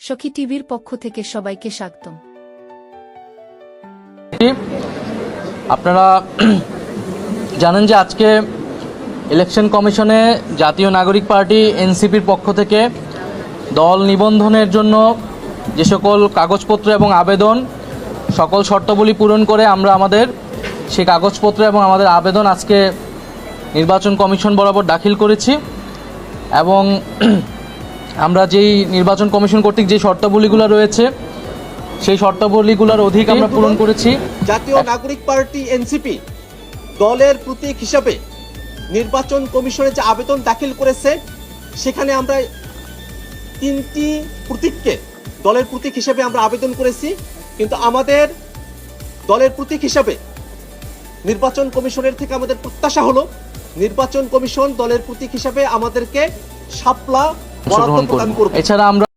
সখী টিভির পক্ষ থেকে সবাইকে স্বাগতম। আপনারা জানেন যে আজকে ইলেকশন কমিশনে জাতীয় নাগরিক পার্টি এনসিপির পক্ষ থেকে দল নিবন্ধনের জন্য যে সকল কাগজপত্র এবং আবেদন, সকল শর্তাবলী পূরণ করে আমরা আমাদের সেই কাগজপত্র এবং আমাদের আবেদন আজকে নির্বাচন কমিশন বরাবর দাখিল করেছি এবং আমরা যেই নির্বাচন কমিশন কর্তৃক যে শর্তাবলীগুলো রয়েছে সেই শর্তাবলীগুলোর অধিক আমরা পূরণ করেছি। জাতীয় নাগরিক পার্টি এনসিপি দলের প্রতীক হিসাবে নির্বাচন কমিশনে যে আবেদন দাখিল করেছে সেখানে আমরা তিনটি প্রতীককে দলের প্রতীক হিসাবে আমরা আবেদন করেছি। কিন্তু আমাদের দলের প্রতীক হিসাবে নির্বাচন কমিশনের থেকে আমাদের প্রত্যাশা হলো নির্বাচন কমিশন দলের প্রতীক হিসাবে আমাদেরকে শাপলা অংশগ্রহণ করব। এছাড়া আমরা